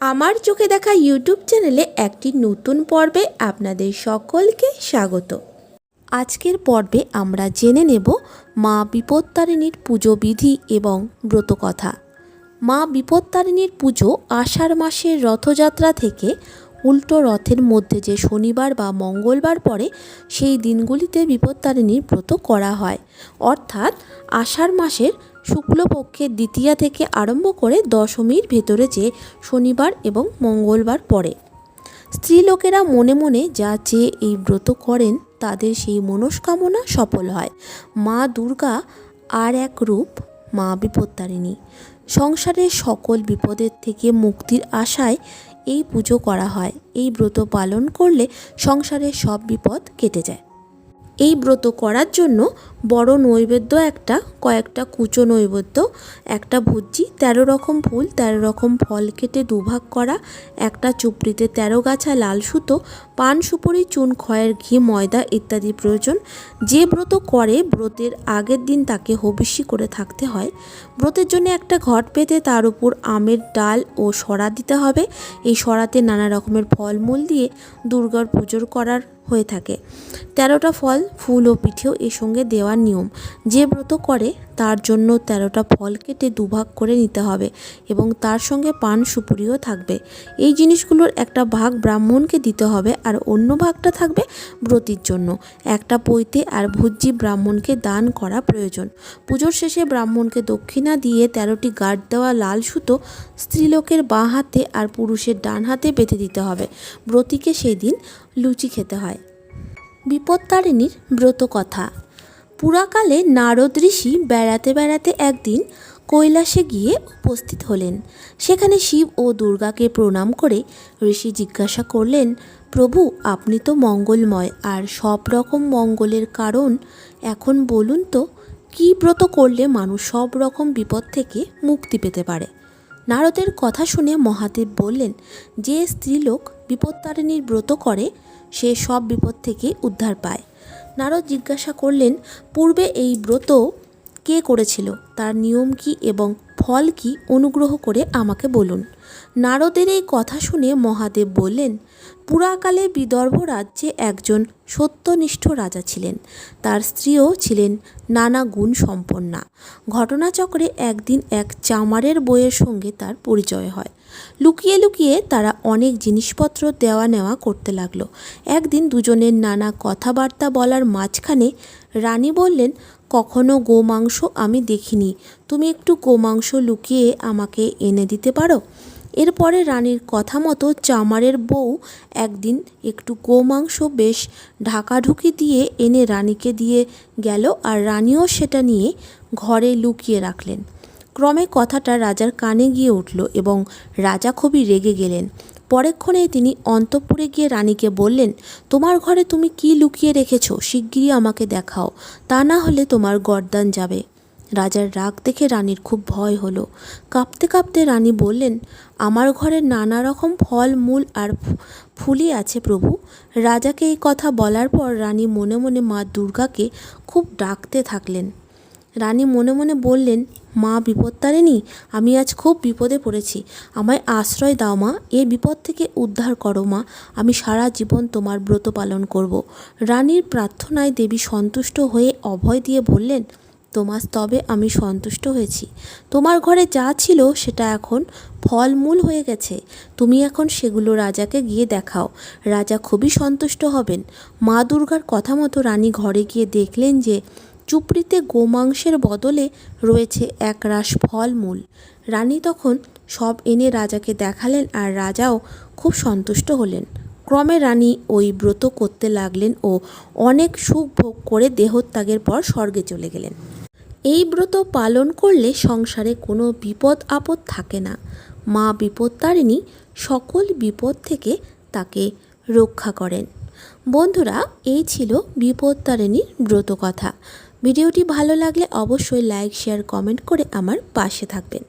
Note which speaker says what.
Speaker 1: আমার চোখে দেখা ইউটিউব চ্যানেলে একটি নতুন পর্বে আপনাদের সকলকে স্বাগত। আজকের পর্বে আমরা জেনে নেব মা বিপত্তারিণীর পুজো বিধি এবং ব্রতকথা। মা বিপত্তারিণীর পুজো আষাঢ় মাসের রথযাত্রা থেকে উল্টো রথের মধ্যে যে শনিবার বা মঙ্গলবার পড়ে, সেই দিনগুলিতে বিপত্তারিণীর ব্রত করা হয়। অর্থাৎ আষাঢ় মাসের শুক্লপক্ষের দ্বিতীয়া থেকে আরম্ভ করে দশমীর ভেতরে যে শনিবার এবং মঙ্গলবার পড়ে। স্ত্রীলোকেরা মনে মনে যা চেয়ে এই ব্রত করেন, তাদের সেই মনস্কামনা সফল হয়। মা দুর্গা আর এক রূপ, মা বিপত্তারিণী। সংসারের সকল বিপদের থেকে মুক্তির আশায় এই পুজো করা হয়। এই ব্রত পালন করলে সংসারের সব বিপদ কেটে যায়। এই ব্রত করার জন্য বড় নৈবেদ্য একটা, কয়েকটা কুচো নৈবেদ্য, একটা ভুজি, তেরো রকম ফুল, তেরো রকম ফল কেটে দুভাগ করা, একটা চুপড়িতে তেরো গাছা লাল সুতো, পান সুপুরি, চুন, খয়ের ঘি, ময়দা ইত্যাদি প্রয়োজন। যে ব্রত করে, ব্রতের আগের দিন তাকে হবিষ্যি করে থাকতে হয়। ব্রতের জন্য একটা ঘট পেতে তার উপর আমের ডাল ও সরা দিতে হবে। এই সরাতে নানা রকমের ফলমূল দিয়ে দুর্গার পুজোর করার হয়ে থাকে। তেরোটা ফল, ফুল ও পিঠেও এর সঙ্গে দেওয়ার নিয়ম। যে ব্রত করে, তার জন্য তেরোটা ফল কেটে দুভাগ করে নিতে হবে এবং তার সঙ্গে পান সুপুরিও থাকবে। এই জিনিসগুলোর একটা ভাগ ব্রাহ্মণকে দিতে হবে আর অন্য ভাগটা থাকবে ব্রতির জন্য। একটা পৈতে আর ভুজ্জি ব্রাহ্মণকে দান করা প্রয়োজন। পুজোর শেষে ব্রাহ্মণকে দক্ষিণা দিয়ে তেরোটি গার্ড দেওয়া লাল সুতো স্ত্রীলোকের বাঁ হাতে আর পুরুষের ডান হাতে বেঁধে দিতে হবে। ব্রতিকে সেই দিন লুচি খেতে হয়। বিপত্তারিণীর ব্রত কথা পুরাকালে নারদ ঋষি বেড়াতে বেড়াতে একদিন কৈলাসে গিয়ে উপস্থিত হলেন। সেখানে শিব ও দুর্গাকে প্রণাম করে ঋষি জিজ্ঞাসা করলেন, প্রভু, আপনি তো মঙ্গলময়, আর সব রকম মঙ্গলের কারণ। এখন বলুন তো, কী ব্রত করলে মানুষ সব রকম বিপদ থেকে মুক্তি পেতে পারে? নারদের কথা শুনে মহাদেব বললেন, যে স্ত্রীলোক বিপত্তারিণীর ব্রত করে, সে সব বিপদ থেকে উদ্ধার পায়। নারদ জিজ্ঞাসা করলেন, পূর্বে এই ব্রত কে করেছিল? তার নিয়ম কি এবং ফল কি? অনুগ্রহ করে আমাকে বলুন। নারদের এই কথা শুনে মহাদেব বললেন, পুরাকালে বিদর্ভ রাজ্যে একজন সত্যনিষ্ঠ রাজা ছিলেন। তার স্ত্রীও ছিলেন নানা গুণ সম্পন্না। ঘটনাচক্রে একদিন এক চামারের বইয়ের সঙ্গে তার পরিচয় হয়। লুকিয়ে লুকিয়ে তারা অনেক জিনিসপত্র দেওয়া নেওয়া করতে লাগল। একদিন দুজনের নানা কথাবার্তা বলার মাঝখানে রানী বললেন, কখনো গোমাংস আমি দেখিনি। তুমি একটু গোমাংস লুকিয়ে আমাকে এনে দিতে পারো? এরপরে রানীর কথা মতো চামারের বউ একদিন একটু গোমাংস বেশ ঢাকাঢুকি দিয়ে এনে রানীকে দিয়ে গেল আর রানীও সেটা নিয়ে ঘরে লুকিয়ে রাখলেন। ক্রমে কথাটা রাজার কানে গিয়ে উঠল এবং রাজা খুবই রেগে গেলেন। পরেক্ষণেই তিনি অন্তঃপুরে গিয়ে রানীকে বললেন, তোমার ঘরে তুমি কি লুকিয়ে রেখেছো? শিগগিরই আমাকে দেখাও। তা না হলে তোমার গর্দান যাবে। রাজার রাগ দেখে রানীর খুব ভয় হলো। কাঁপতে কাঁপতে রানী বললেন, আমার ঘরে নানা রকম ফল, মূল আর ফুলই আছে প্রভু। রাজাকে এই কথা বলার পর রানী মনে মনে মা দুর্গাকে খুব ডাকতে থাকলেন। রানী মনে মনে বললেন, মা বিপত্তারিণী আমি আজ খুব বিপদে পড়েছি। আমায় আশ্রয় দাও মা, এ বিপদ থেকে উদ্ধার করো মা। আমি সারা জীবন তোমার ব্রত পালন করব। রানীর প্রার্থনায় দেবী সন্তুষ্ট হয়ে অভয় দিয়ে বললেন তোমার স্তবে আমি সন্তুষ্ট হয়েছি। তোমার ঘরে যা ছিল সেটা এখন ফলমূল হয়ে গেছে। তুমি এখন সেগুলো রাজাকে গিয়ে দেখাও। রাজা খুবই সন্তুষ্ট হবেন। মা দুর্গার কথা মতো রানী ঘরে গিয়ে দেখলেন যে চুপড়িতে গোমাংসের বদলে রয়েছে এক রাশ ফলমূল। রানী তখন সব এনে রাজাকে দেখালেন আর রাজাও খুব সন্তুষ্ট হলেন। ক্রমে রানী ওই ব্রত করতে লাগলেন ও অনেক সুখ ভোগ করে দেহত্যাগের পর স্বর্গে চলে গেলেন। এই ব্রত পালন করলে সংসারে কোনো বিপদ আপদ থাকে না। মা বিপত্তারিণী সকল বিপদ থেকে তাকে রক্ষা করেন। বন্ধুরা, এই ছিল বিপত্তারিণীর ব্রত কথা। ভিডিওটি ভালো লাগলে অবশ্যই লাইক শেয়ার কমেন্ট করে আমার পাশে থাকবেন।